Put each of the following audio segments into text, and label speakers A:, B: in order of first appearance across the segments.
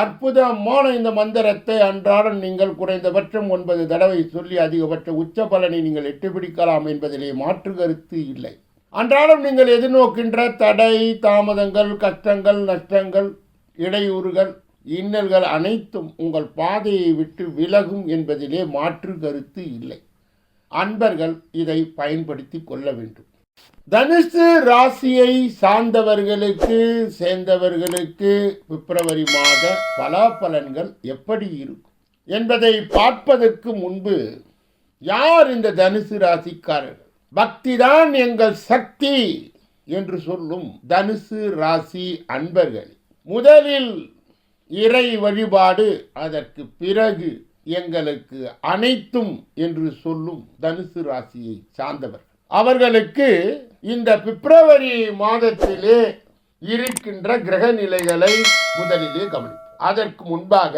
A: அற்புதமான இந்த மந்திரத்தை அன்றாடம் நீங்கள் குறைந்தபட்சம் ஒன்பது தடவை சொல்லி அதிகபட்ச உச்ச பலனை நீங்கள் எட்டு பிடிக்கலாம் என்பதிலே மாற்று கருத்து இல்லை. அன்றாடம் நீங்கள் எதிர்நோக்கின்ற தடை தாமதங்கள் கஷ்டங்கள் நஷ்டங்கள் இடையூறுகள் இன்னல்கள் அனைத்தும் உங்கள் பாதையை விட்டு விலகும் என்பதிலே மாற்று கருத்து இல்லை. அன்பர்கள் இதை பயன்படுத்தி கொள்ள வேண்டும். தனுசு ராசியை சார்ந்தவர்களுக்கு சேர்ந்தவர்களுக்கு பிப்ரவரி மாத பலாபலன்கள் எப்படி இருக்கும்? என்பதை பார்ப்பதற்கு முன்பு யார் இந்த தனுசு ராசிக்காரர்கள்? பக்திதான் எங்கள் சக்தி என்று சொல்லும் தனுசு ராசி அன்பர்கள் முதலில் இறை வழிபாடு அதற்கு பிறகு எங்களுக்கு அனைத்தும் என்று சொல்லும் தனுசு ராசியை சார்ந்தவர்கள். அவர்களுக்கு இந்த பிப்ரவரி மாதத்திலே இருக்கின்ற கிரக நிலைகளை முதலிலே கவனிப்போம் அதற்கு முன்பாக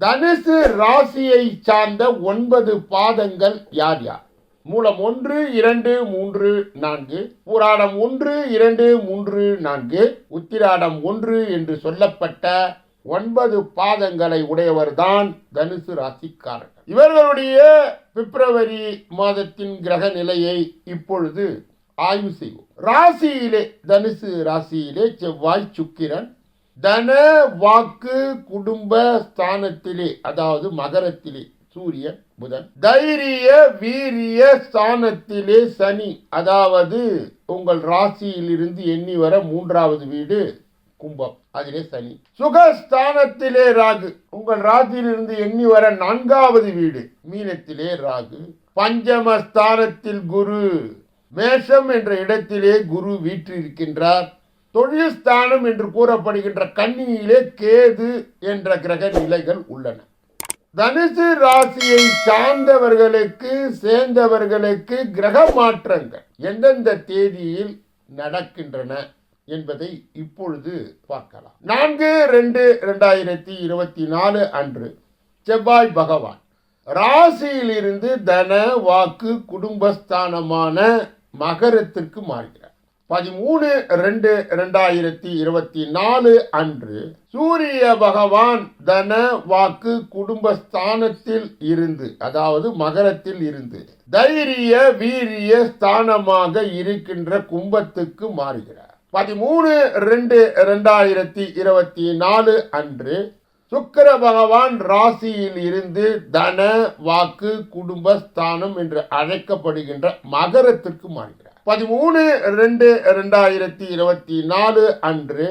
A: தனுசு ராசியை சார்ந்த ஒன்பது பாதங்கள் யார் யார்? மூலம் ஒன்று இரண்டு மூன்று நான்கு. புராடம் ஒன்று இரண்டு மூன்று நான்கு. உத்திராடம் ஒன்று என்று சொல்லப்பட்ட ஒன்பது பாதங்களை உடையவர்தான் தனுசு ராசிக்காரன் இவர்களுடைய பிப்ரவரி மாதத்தின் கிரக நிலையை இப்பொழுது ஆய்வு செய்வோம். ராசியிலே தனுசு ராசியிலே செவ்வாய் சுக்கிரன் தன வாக்கு குடும்ப ஸ்தானத்திலே அதாவது மகரத்திலே சூரியன் புதன் தைரிய வீரிய ஸ்தானத்திலே சனி அதாவது உங்கள் ராசியிலிருந்து எண்ணி வர மூன்றாவது வீடு கும்பம். அதிலே சனி. சுகஸ்தானத்திலே ராகு. உங்கள் ராசியிலிருந்து எண்ணி வர நான்காவது வீடு. மீனத்திலே ராகு. பஞ்சமஸ்தானத்தில் குரு. மேஷம் என்ற இடத்திலே குரு வீற்றிருக்கின்றார். தொழில் ஸ்தானம் என்று கூறப்படுகின்ற கன்னியிலே கேது என்ற கிரக நிலைகள் உள்ளன. தனுசு ராசியை சார்ந்தவர்களுக்கு சேர்ந்தவர்களுக்கு கிரக மாற்றங்கள் எந்தெந்த தேதியில் நடக்கின்றன? என்பதை இப்பொழுது பார்க்கலாம். நான்கு ரெண்டு ரெண்டாயிரத்தி இருபத்தி நாலு அன்று செவ்வாய் பகவான் ராசியிலிருந்து தன வாக்கு குடும்பஸ்தானமான மகரத்திற்கு மாறுகிறார். பதிமூணு ரெண்டு ரெண்டாயிரத்தி இருபத்தி நாலு அன்று சூரிய பகவான் தன வாக்கு குடும்பஸ்தானத்தில் இருந்து அதாவது மகரத்தில் இருந்து தைரிய வீரிய ஸ்தானமாக இருக்கின்ற கும்பத்துக்கு மாறுகிறார். பதிமூணு ரெண்டு ரெண்டாயிரத்தி இருபத்தி நாலு அன்று சுக்கர பகவான் ராசியில் இருந்து தன வாக்கு குடும்பஸ்தானம் என்று அழைக்கப்படுகின்ற மகரத்திற்கு மாறுகிறார். பதிமூணு ரெண்டு ரெண்டாயிரத்தி இருபத்தி நாலு அன்று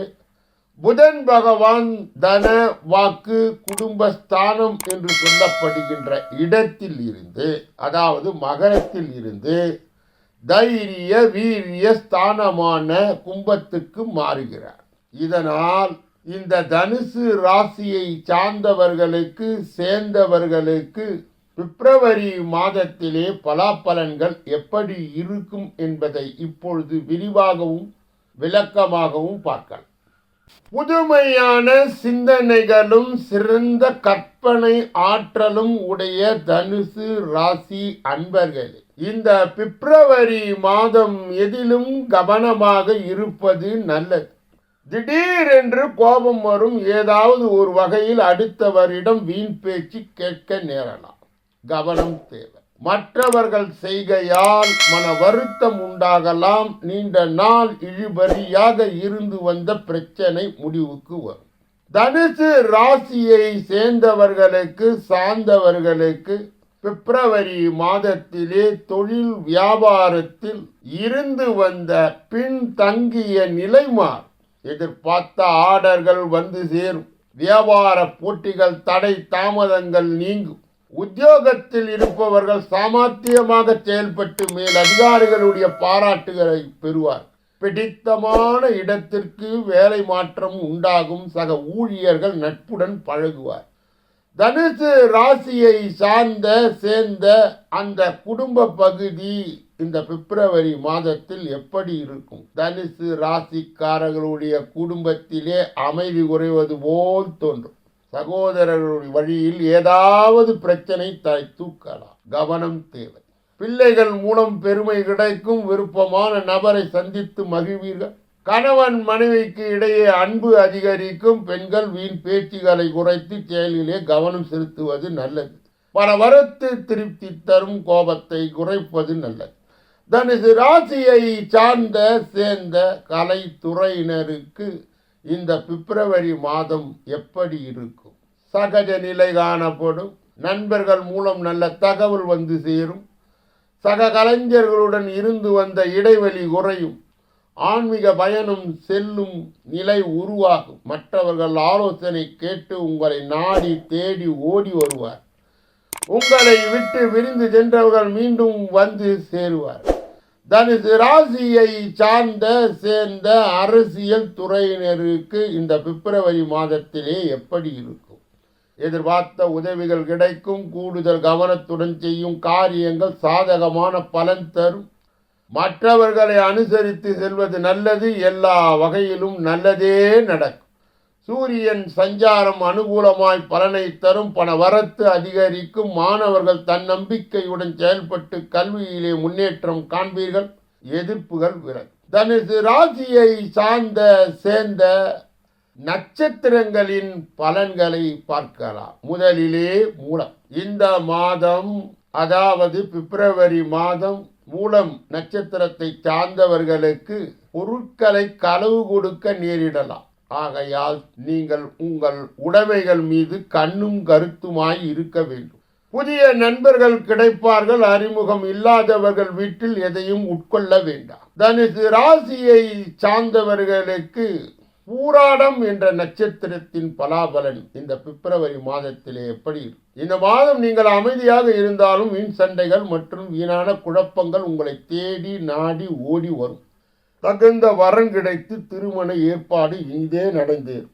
A: புதன் பகவான் தன வாக்கு குடும்பஸ்தானம் என்று சொல்லப்படுகின்ற இடத்தில் இருந்து அதாவது மகரத்தில் இருந்து தைரிய வீரிய ஸ்தானமான கும்பத்துக்கு மாறுகிறார். இதனால் இந்த தனுசு ராசியை சார்ந்தவர்களுக்கு சேர்ந்தவர்களுக்கு பிப்ரவரி மாதத்திலே பலாப்பலன்கள் எப்படி இருக்கும் என்பதை இப்பொழுது விரிவாகவும் விளக்கமாகவும் பார்க்கலாம். புதுமையான சிந்தனைகளும் சிறந்த கற்பனை ஆற்றலும் உடைய தனுசு ராசி அன்பர்களே இந்த பிப்ரவரி மாதம் எதிலும் கவனமாக இருப்பது நல்லது. திடீரென்று கோபம் வரும். ஏதாவது ஒரு வகையில் அடுத்தவரிடம் வீண் பேச்சு கேட்க நேரலாம். கவனம் தேவை. மற்றவர்கள் செய்கையால் மன வருத்தம் உண்டாகலாம். நீண்ட நாள் இழுபறியாக இருந்து வந்த பிரச்சனை முடிவுக்கு வரும். தனுசு ராசியை சேர்ந்தவர்களுக்கு சார்ந்தவர்களுக்கு பிப்ரவரி மாதத்திலே தொழில் வியாபாரத்தில் இருந்து வந்த பின்தங்கிய நிலைமார் எதிர்பார்த்த ஆர்டர்கள் வந்து சேரும். வியாபார போட்டிகள் தடை தாமதங்கள் நீங்கும். உத்தியோகத்தில் இருப்பவர்கள் சாமர்த்தியமாக செயல்பட்டு மேல் அதிகாரிகளுடைய பாராட்டுகளை பெறுவார். பிடித்தமான இடத்திற்கு வேலை மாற்றம் உண்டாகும் சக ஊழியர்கள் நட்புடன் பழகுவார். தனுசு ராசியை சார்ந்த சேர்ந்த அந்த குடும்ப பகுதி இந்த பிப்ரவரி மாதத்தில் எப்படி இருக்கும்? தனுசு ராசிக்காரர்களுடைய குடும்பத்திலே அமைதி குறைவது போல் தோன்றும். சகோதரர்களுடைய வழியில் ஏதாவது பிரச்சனை தலை தூக்கலாம் கவனம் தேவை. பிள்ளைகள் மூலம் பெருமை கிடைக்கும் விருப்பமான நபரை சந்தித்து மகிழ்வீர்கள். கணவன் மனைவிக்கு இடையே அன்பு அதிகரிக்கும் பெண்கள் வீண் பேச்சுகளை குறைத்து செயலிலே கவனம் செலுத்துவது நல்லது. பல வரத்து திருப்தி தரும் கோபத்தை குறைப்பது நல்லது. தனுசு ராசியை சார்ந்த சேர்ந்த கலைத்துறையினருக்கு இந்த பிப்ரவரி மாதம் எப்படி இருக்கும்? சகஜ நிலை காணப்படும். நண்பர்கள் மூலம் நல்ல தகவல் வந்து சேரும். சக கலைஞர்களுடன் இருந்து வந்த இடைவெளி குறையும். ஆன்மீக பயனும் செல்லும் நிலை உருவாகும். மற்றவர்கள் ஆலோசனை கேட்டு உங்களை நாடி தேடி ஓடி வருவார். உங்களை விட்டு விரிந்து சென்றவர்கள் மீண்டும் வந்து சேருவார். தனுசு ராசியை சார்ந்த சேர்ந்த அரசியல் துறையினருக்கு இந்த பிப்ரவரி மாதத்திலே எப்படி இருக்கும்? எதிர்பார்த்த உதவிகள் கிடைக்கும் கூடுதல் கவனத்துடன் செய்யும் காரியங்கள் சாதகமான பலன் தரும். மற்றவர்களை அனுசரித்து செல்வது நல்லது எல்லா வகையிலும் நல்லதே நடக்கும். சூரியன் சஞ்சாரம் அனுகூலமாய் பலனை தரும் பண வரத்து அதிகரிக்கும் மாணவர்கள் தன்னம்பிக்கையுடன் செயல்பட்டு கல்வியிலே முன்னேற்றம் காண்பீர்கள் எதிர்ப்புகள் விலகும். தனுசு ராசியை சார்ந்த சேர்ந்த நட்சத்திரங்களின் பலன்களை பார்க்கலாம். முதலிலே மூலம். இந்த மாதம் அதாவது பிப்ரவரி மாதம் மூலம் நட்சத்திரத்தை சார்ந்தவர்களுக்கு பொருட்களை களவு கொடுக்க நேரிடலாம். ஆகையால் நீங்கள் உங்கள் உடைமைகள் மீது கண்ணும் கருத்துமாய் இருக்க வேண்டும். புதிய நண்பர்கள் கிடைப்பார்கள் அறிமுகம் இல்லாதவர்கள் வீட்டில் எதையும் உட்கொள்ள வேண்டாம். தனுசு ராசியை சார்ந்தவர்களுக்கு பூராடம் என்ற நட்சத்திரத்தின் பலாபலன் இந்த பிப்ரவரி மாதத்திலே எப்படி? இந்த மாதம் நீங்கள் அமைதியாக இருந்தாலும் வீண் சண்டைகள் மற்றும் வீணான குழப்பங்கள் உங்களை தேடி நாடி ஓடி வரும். தகுந்த வரம் கிடைத்து திருமண ஏற்பாடு இங்கே நடந்தது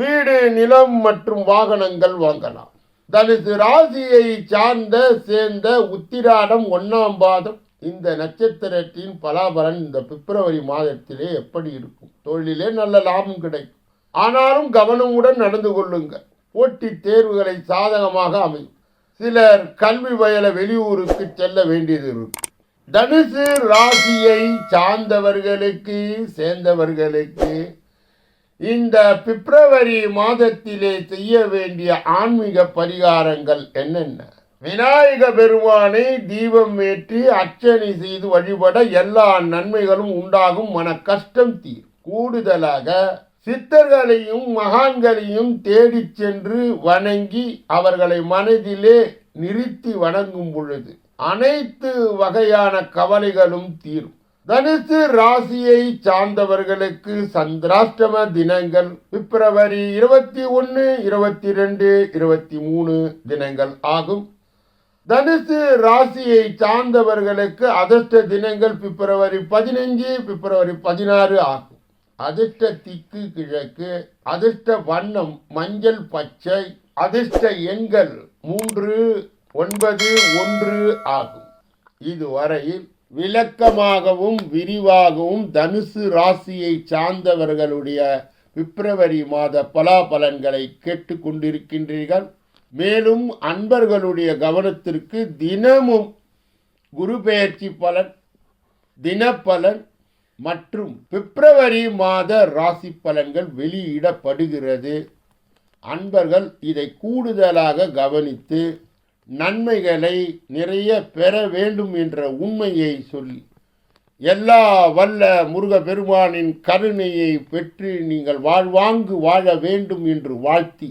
A: வீடு நிலம் மற்றும் வாகனங்கள் வாங்கலாம். தனுசு ராசியை சார்ந்த சேர்ந்த உத்திராடம் ஒன்னாம் பாதம். இந்த நட்சத்திரத்தின் பலாபலன் இந்த பிப்ரவரி மாதத்திலே எப்படி இருக்கும்? தொழிலே நல்ல லாபம் கிடைக்கும். ஆனாலும் கவனமுடன் நடந்து கொள்ளுங்கள். போட்டி தேர்வுகளை சாதகமாக அமையும். சிலர் கல்வி வயல வெளியூருக்கு செல்ல வேண்டியது இருக்கும். தனுசு ராசியை சார்ந்தவர்களுக்கு சேர்ந்தவர்களுக்கு இந்த பிப்ரவரி மாதத்திலே செய்ய வேண்டிய ஆன்மீக பரிகாரங்கள் என்னென்ன? விநாயக பெருமானை தீபம் ஏற்றி அர்ச்சனை செய்து வழிபட எல்லா நன்மைகளும் உண்டாகும் மன கஷ்டம் தீர் கூடுதலாக சித்தர்களையும் மகான்களையும் தேடிச் சென்று வணங்கி அவர்களை மனதிலே நிறுத்தி வணங்கும் பொழுது அனைத்து வகையான கவலைகளும் தீரும். தனுசு ராசியை சார்ந்தவர்களுக்கு சந்திராஷ்டம தினங்கள் பிப்ரவரி இருபத்தி ஒன்று இருபத்தி ரெண்டு இருபத்தி மூணு தினங்கள் ஆகும். தனுசு ராசியை சார்ந்தவர்களுக்கு அதிர்ஷ்ட தினங்கள் பிப்ரவரி பதினஞ்சு பிப்ரவரி பதினாறு ஆகும். அதிர்ஷ்ட திக்கு கிழக்கு அதிர்ஷ்ட வண்ணம் மஞ்சள் பச்சை அதிர்ஷ்ட எண்கள் மூன்று ஒன்பது ஒன்று ஆகும். இதுவரையில் விளக்கமாகவும் விரிவாகவும் தனுசு ராசியை சார்ந்தவர்களுடைய பிப்ரவரி மாத பலாபலன்களை கேட்டுக்கொண்டிருக்கின்றீர்கள். மேலும் அன்பர்களுடைய கவனத்திற்கு தினமும் குரு பெயர்ச்சி பலன் தினப்பலன் மற்றும் பிப்ரவரி மாத ராசி பலன்கள் வெளியிடப்படுகிறது. அன்பர்கள் இதை கூடுதலாக கவனித்து நன்மைகளை நிறைய பெற வேண்டும் என்ற உண்மையை சொல்லி எல்லா வல்ல முருக பெருமானின் கருணையை பெற்று நீங்கள் வாழ்வாங்கு வாழ வேண்டும் என்று வாழ்த்தி